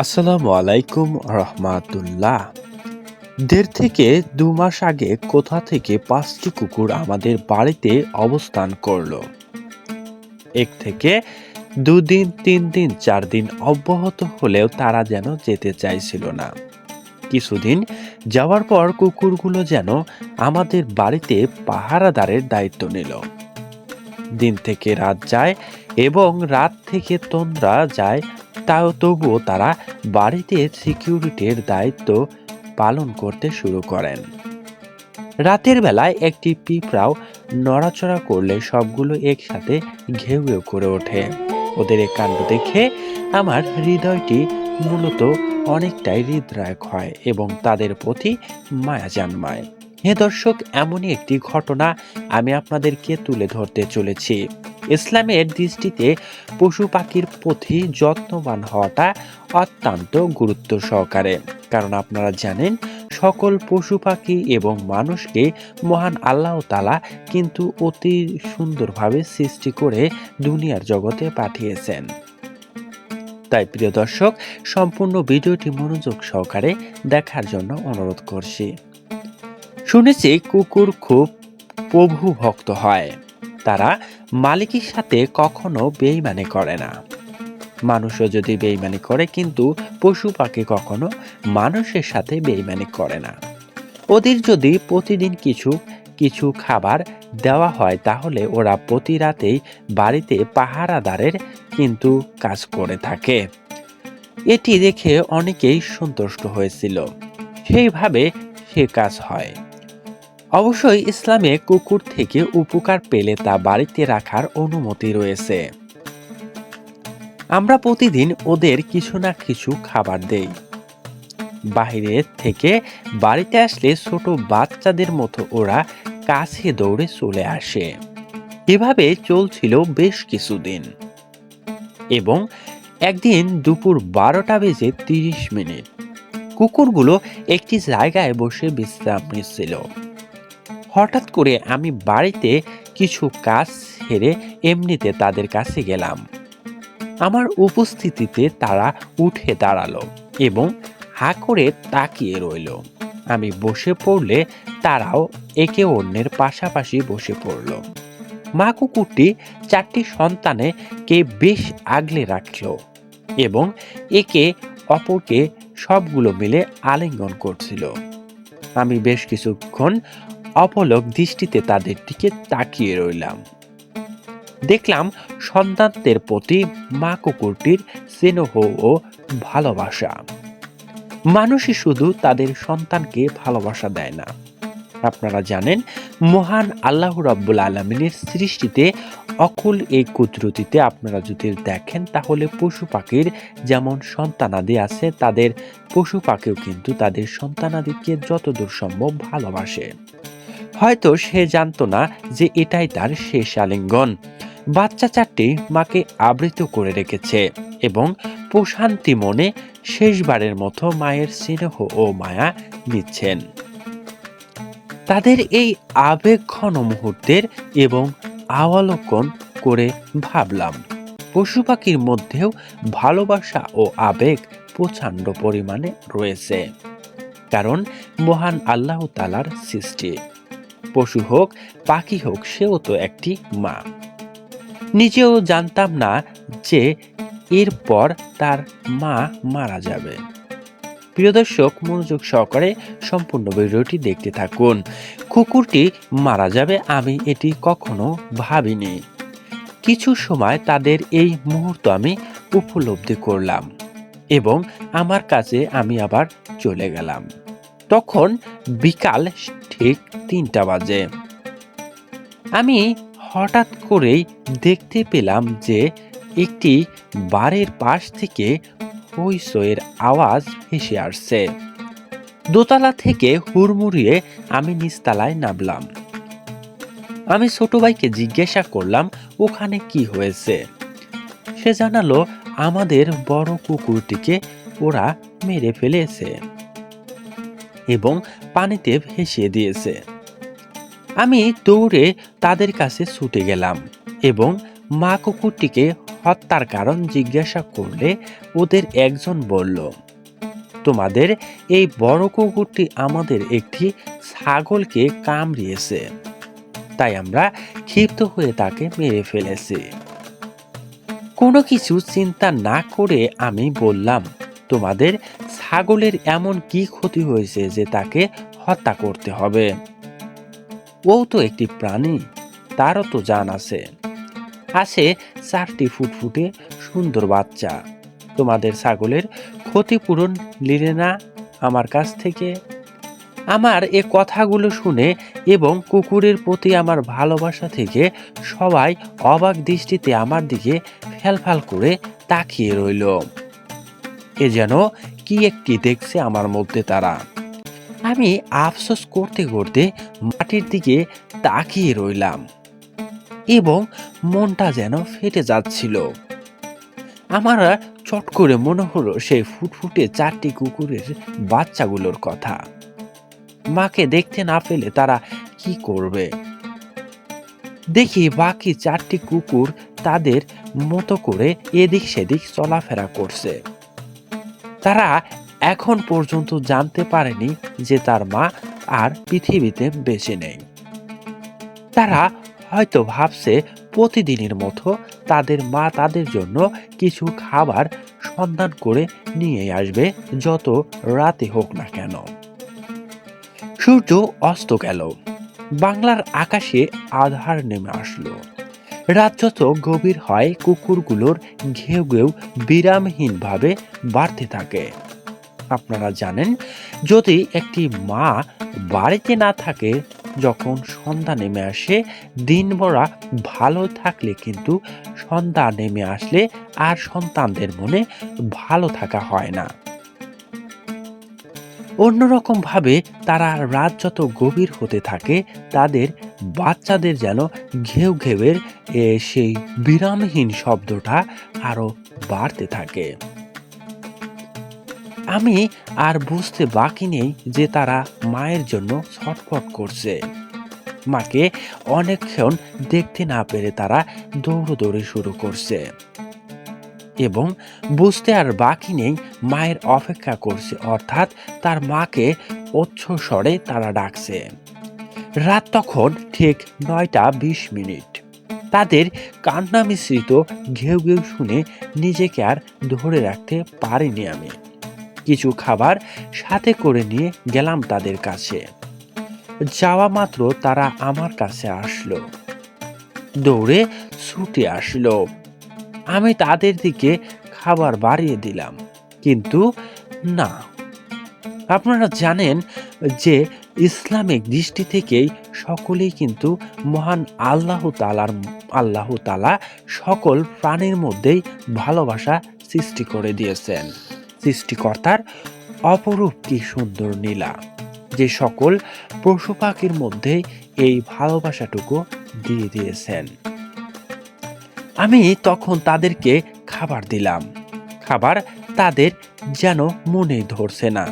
আসসালামু আলাইকুম রহমাতুল্লাহ। দেড় থেকে দু মাস আগে কোথা থেকে পাঁচটি কুকুর আমাদের বাড়িতে অবস্থান করল? এক থেকে দুদিন, তিন দিন, চার দিন অব্যাহত হলেও তারা যেন যেতে চাইছিল না। কিছুদিন যাওয়ার পর কুকুরগুলো যেন আমাদের বাড়িতে পাহারাদারের দায়িত্ব নিল। দিন থেকে রাত যায় এবং রাত থেকে তন্দ্রা যায়, তাও তবুও তারা বাড়িতে সিকিউরিটির দায়িত্ব পালন করতে শুরু করেন। রাতের বেলায় একটি পিঁপড়াও নড়াচড়া করলে সবগুলো একসাথে ঘেউ ঘেউ করে ওঠে। ওদের এই কাণ্ড দেখে আমার হৃদয়টি মূলত অনেকটাই হৃদরায়ক হয় এবং তাদের প্রতি মায়া জন্মায়। হে দর্শক, এমনই একটি ঘটনা আমি আপনাদেরকে তুলে ধরতে চলেছি। ইসলামের দৃষ্টিতে পশু পাখির প্রতি যত্নবান হওয়াটা অত্যন্ত গুরুত্ব সহকারে। কারণ আপনারা জানেন, সকল পশু পাখি এবং মানুষকে মহান আল্লাহ তালা কিন্তু অতি সুন্দরভাবে সৃষ্টি করে দুনিয়ার জগতে পাঠিয়েছেন। তাই প্রিয় দর্শক, সম্পূর্ণ ভিডিওটি মনোযোগ সহকারে দেখার জন্য অনুরোধ করছি। শুনেছি কুকুর খুব প্রভু ভক্ত হয়। তারা মালিকের সাথে কখনো বেইমানি করে না। মানুষও যদি বেইমানি করে, কিন্তু পশু পাখি কখনো মানুষের সাথে বেইমানি করে না। ওদের যদি প্রতিদিন কিছু কিছু খাবার দেওয়া হয়, তাহলে ওরা প্রতি রাতেই বাড়িতে পাহারাদারের কিন্তু কাজ করে থাকে। এটি দেখে অনেকেই সন্তুষ্ট হয়েছিল। সেইভাবে সে কাজ হয়। অবশ্যই ইসলামে কুকুর থেকে উপকার পেলে তা বাড়িতে রাখার অনুমতি রয়েছে। আমরা প্রতিদিন ওদের কিছু না কিছু খাবার দেই। বাইরে থেকে বাড়িতে আসলে ছোট বাচ্চাদের মতো ওরা কাছে দৌড়ে চলে আসে। এভাবে চলছিল বেশ কিছুদিন। এবং একদিন দুপুর বারোটা বেজে তিরিশ মিনিট। কুকুরগুলো একটি জায়গায় বসে বিশ্রাম নিচ্ছিল। হঠাৎ করে আমি বাড়িতে কিছু কাজ সেরে এমনিতে তাদের কাছে গেলাম। আমার উপস্থিতিতে তারা উঠে দাঁড়াল এবং হা করে তাকিয়ে রইল। আমি বসে পড়লে তারাও একে অন্যের পাশাপাশি বসে পড়ল। মা কুকুরটি চারটি সন্তানে কে বেশ আগলে রাখল এবং একে অপরকে সবগুলো মিলে আলিঙ্গন করছিল। আমি বেশ কিছুক্ষণ অপলক দৃষ্টিতে তাদের দিকে তাকিয়ে রইলাম। দেখলাম সন্তানদের প্রতি মা কুকুরটির স্নেহ ও ভালোবাসা। মানুষই শুধু তাদের সন্তানকে ভালোবাসা দেয় না। আপনারা জানেন, মহান আল্লাহ রাব্বুল আলমিনের সৃষ্টিতে অকুল এই কুদরতিতে আপনারা যদি দেখেন, তাহলে পশু পাখির যেমন সন্তানাদি আছে, তাদের পশু পাখিও কিন্তু তাদের সন্তানাদিকে যতদূর সম্ভব ভালোবাসে। হয়তো সে জানতো না যে এটাই তার শেষ আলিঙ্গন। বাচ্চা চারটি মাকে আবৃত করে রেখেছে এবং প্রশান্তি মনে শেষবারের মতো মায়ের স্নেহ ও মায়া নিচ্ছেন। তাদের এই আবেগ ঘন মুহূর্তের এবং আওয়ালোকন করে ভাবলাম, পশু পাখির মধ্যেও ভালোবাসা ও আবেগ প্রচণ্ড পরিমাণে রয়েছে। কারণ মহান আল্লাহ তালার সৃষ্টি। পশু হোক, পাখি হোক, সেও তো একটি মা। নিজেও জানতাম না যে এরপর তার মা মারা যাবে। প্রিয় দর্শক, মনোযোগ সহকারে সম্পূর্ণ ভিডিওটি দেখতে থাকুন। কুকুরটি মারা যাবে আমি এটি কখনো ভাবিনি। কিছু সময় তাদের এই মুহূর্ত আমি উপলব্ধি করলাম এবং আমার কাছে আমি আবার চলে গেলাম। তখন বিকাল ঠিক তিনটা বাজে। আমি হঠাৎ করেই দেখতে পেলাম যে একটি বাড়ির পাশ থেকে হইসয়ের আওয়াজ ভেসে আসছে। দোতলা থেকে হুড়মুড়িয়ে আমি নিচতলায় নামলাম। আমি ছোট ভাইকে জিজ্ঞাসা করলাম, ওখানে কি হয়েছে? সে জানালো, আমাদের বড় কুকুরটিকে ওরা মেরে ফেলেছে। এবং পানিতে ভেসিয়ে দিয়েছে। আমি দৌড়ে তাদের কাছে ছুটে গেলাম এবং মা কুকুরটিকে হত্যার কারণ জিজ্ঞাসা করলে ওদের একজন বলল, তোমাদের এই বড় কুকুরটি আমাদের একটি ছাগলকে কামড়িয়েছে। তাই আমরা ক্ষিপ্ত হয়ে তাকে মেরে ফেলেছি। কোনো কিছু চিন্তা না করে আমি বললাম, তোমাদের ছাগলের এমন কি ক্ষতি হয়েছে যে তাকে হত্যা করতে হবে? ও তো একটি প্রাণী, তারও তো জান আছে। আছে চারটি ফুটফুটে সুন্দর বাচ্চা। তোমাদের ছাগলের ক্ষতিপূরণ নিলে না আমার কাছ থেকে? আমার এ কথাগুলো শুনে এবং কুকুরের প্রতি আমার ভালোবাসা থেকে সবাই অবাক দৃষ্টিতে আমার দিকে ফ্যালফাল করে তাকিয়ে রইল। এ যেন কি একটি দেখছে আমার মধ্যে তারা? আমি আফসোস করতে করতে মাটির দিকে তাকিয়ে রইলাম এবং মনটা যেন ফেটে যাচ্ছিল। আমার চট করে মনে হলো সেই ফুটফুটে চারটি কুকুরের বাচ্চাগুলোর কথা। মাকে দেখতে না পেলে তারা কি করবে? দেখি বাকি চারটি কুকুর তাদের মতো করে এদিক সেদিক চলাফেরা করছে। তারা এখন পর্যন্ত জানতে পারেনি যে তার মা আর পৃথিবীতে বেঁচে নেই। তারা হয়তো ভাবছে প্রতিদিনের মতো তাদের মা তাদের জন্য কিছু খাবার সন্ধান করে নিয়ে আসবে যত রাতে হোক না কেন। সূর্য অস্ত গেল। বাংলার আকাশে আধার নেমে আসলো। রাত যত গভীর হয় কুকুরগুলোর ঘেউ ঘেউ বিরামহীনভাবে বাড়তে থাকে। আপনারা জানেন, যদি একটি মা বাড়িতে না থাকে, যখন সন্ধ্যা নেমে আসে, দিনভরা ভালো থাকলে কিন্তু সন্ধ্যা নেমে আসলে আর সন্তানদের মনে ভালো থাকা হয় না। অন্যরকম ভাবে তারা রাত যত গভীর হতে থাকে, তাদের বাচ্চাদের যেন ঘেউ ঘেউয়ের সেই বিরামহীন শব্দটা আরও বাড়তে থাকে। আমি আর বুঝতে বাকি নেই যে তারা মায়ের জন্য ছটফট করছে। মাকে অনেকক্ষণ দেখতে না পেরে তারা দৌড়দৌড়ি শুরু করছে। এবং বুঝতে আর বাকি নেই, মায়ের অপেক্ষা করছে। অর্থাৎ তার মাকে উচ্চ স্বরে তারা ডাকছে। রাত তখন ঠিক নয়টা বিশ মিনিট। তাদের কান্না মিশ্রিত ঘেউ ঘেউ শুনে নিজেকে আর ধরে রাখতে পারিনি আমি। কিছু খাবার সাথে করে নিয়ে গেলাম তাদের কাছে। যাওয়া মাত্র তারা আমার কাছে আসলো। দৌড়ে ছুটে আসলো। আমি তাদের দিকে খাবার বাড়িয়ে দিলাম। কিন্তু না। আপনারা জানেন যে ইসলামিক দৃষ্টি থেকেই সকলেই কিন্তু মহান আল্লাহ তালার আল্লাহ তালা সকল প্রাণীর মধ্যেই ভালোবাসা সৃষ্টি করে দিয়েছেন। সৃষ্টিকর্তার অপরূপ কি সুন্দর নীলা, যে সকল পশু পাখির মধ্যে এই ভালোবাসাটুকু দিয়ে দিয়েছেন। আমি তখন তাদেরকে খাবার দিলাম। খাবার তাদের যেন মনে ধরছে না।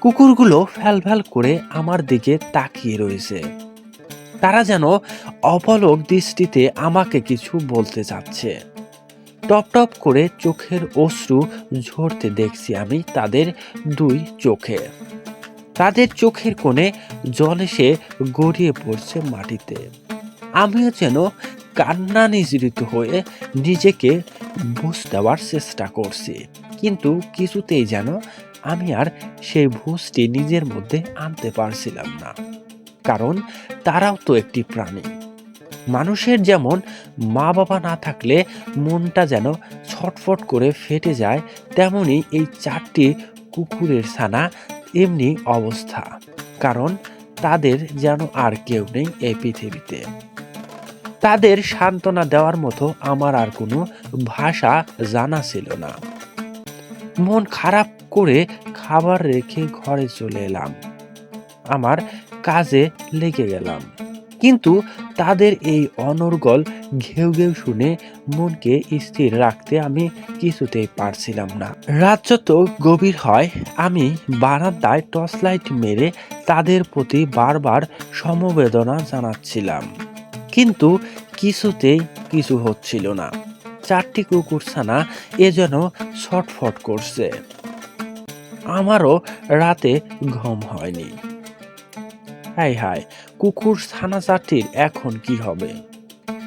কুকুরগুলো ফ্যাল ফ্যাল করে আমার দিকে তাকিয়ে রয়েছে। তারা যেন অপলক দৃষ্টিতে আমাকে কিছু বলতে চাচ্ছে। টপ টপ করে চোখের অশ্রু ঝরতে দেখছি আমি তাদের দুই চোখে। তাদের চোখের কোণে জল এসে গড়িয়ে পড়ছে মাটিতে। আমিও যেন কান্না নিজৃত হয়ে নিজেকে বুঝ দেওয়ার চেষ্টা করছি। কিন্তু কিছুতেই যেন আমি আর সেই ভুজটি নিজের মধ্যে আনতে পারছিলাম না। কারণ তারাও তো একটি প্রাণী। মানুষের যেমন মা বাবা না থাকলে মনটা যেন ছটফট করে ফেটে যায়, তেমনি এই চারটি কুকুরের ছানা এমনি অবস্থা। কারণ তাদের যেন আর কেউ নেই এই পৃথিবীতে। তাদের সান্ত্বনা দেওয়ার মতো আমার আর কোনো ভাষা জানা ছিল না। মন খারাপ করে খাবার রেখে ঘরে চলে এলাম। আমার কাজে লেগে গেলাম। কিন্তু তাদের এই অনর্গল ঘেউ ঘেউ শুনে মনকে স্থির রাখতে আমি কিছুতেই পারছিলাম না। রাত যত গভীর হয়, আমি বারান্দায় টর্চ লাইট মেরে তাদের প্রতি বারবার সমবেদনা জানাচ্ছিলাম। কিন্তু কিছুতেই কিছু হচ্ছিল না। চারটি কুকুরছানা এ যেন ছটফট করছে। আমারও রাতে ঘুম হয়নি। হাই হাই কুকুর ছানা চারটির এখন কি হবে?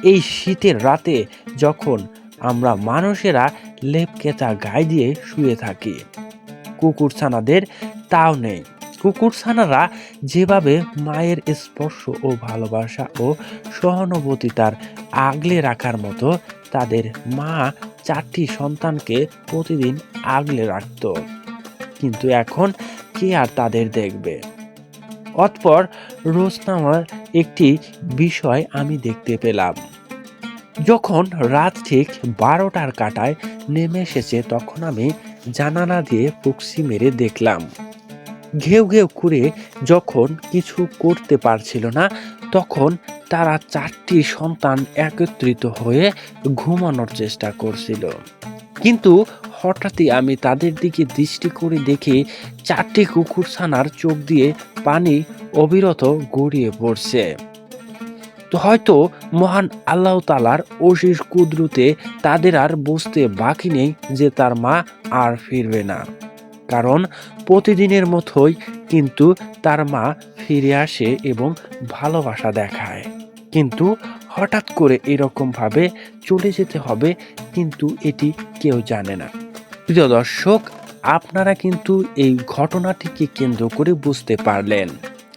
এই শীতের রাতে যখন আমরা মানুষেরা লেপ কেচা গায়ে দিয়ে শুয়ে থাকি কুকুর ছানাদের তাও নেই। কুকুর ছানারা যেভাবে মায়ের স্পর্শ ও ভালোবাসা ও সহানুভূতিতার আগলে রাখার মতো, তাদের মা চারটি সন্তানকে প্রতিদিন আগলে রাখত। কিন্তু এখন কে আর তাদের দেখবে? অতপর রোজনামার একটি বিষয় আমি দেখতে পেলাম। যখন রাত ঠিক বারোটার কাটায় নেমে এসেছে, তখন আমি জানালা দিয়ে পুক্সি মেরে দেখলাম। ঘেউ ঘেউ করে যখন কিছু করতে পারছিল না, তখন তারা চারটি সন্তান একত্রিত হয়ে ঘুমানোর চেষ্টা করছিল। কিন্তু হঠাৎই আমি তাদের দিকে দৃষ্টি করে দেখি চারটি কুকুর ছানার চোখ দিয়ে পানি অবিরত গড়িয়ে পড়ছে। তো হয়তো মহান আল্লাহ তালার অশিস কুদরতে তাদের আর বুঝতে বাকি নেই যে তার মা আর ফিরবে না। কারণ প্রতিদিনের মতোই কিন্তু তার মা ফিরে আসে এবং ভালোবাসা দেখায়। কিন্তু হঠাৎ করে এরকম ভাবে চলে যেতে হবে কিন্তু এটি কেউ জানে না। প্রিয় দর্শক, আপনারা কিন্তু এই ঘটনাটিকে কেন্দ্র করে বুঝতে পারলেন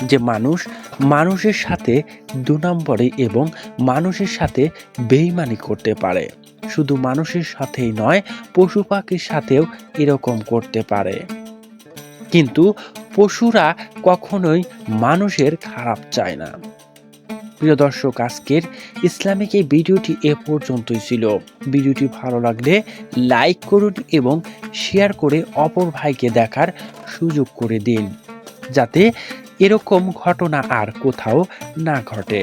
যে মানুষ মানুষের সাথে দু নম্বরে এবং মানুষের সাথে বেইমানি করতে পারে। শুধু মানুষের সাথেই নয়, পশু পাখির সাথেও এরকম করতে পারে। কিন্তু পশুরা কখনোই মানুষের খারাপ চায় না। প্রিয় দর্শক, আজকের ইসলামিক এই ভিডিওটি এ পর্যন্তই ছিল। ভিডিওটি ভালো লাগলে লাইক করুন এবং শেয়ার করে অপর ভাইকে দেখার সুযোগ করে দিন, যাতে এরকম ঘটনা আর কোথাও না ঘটে।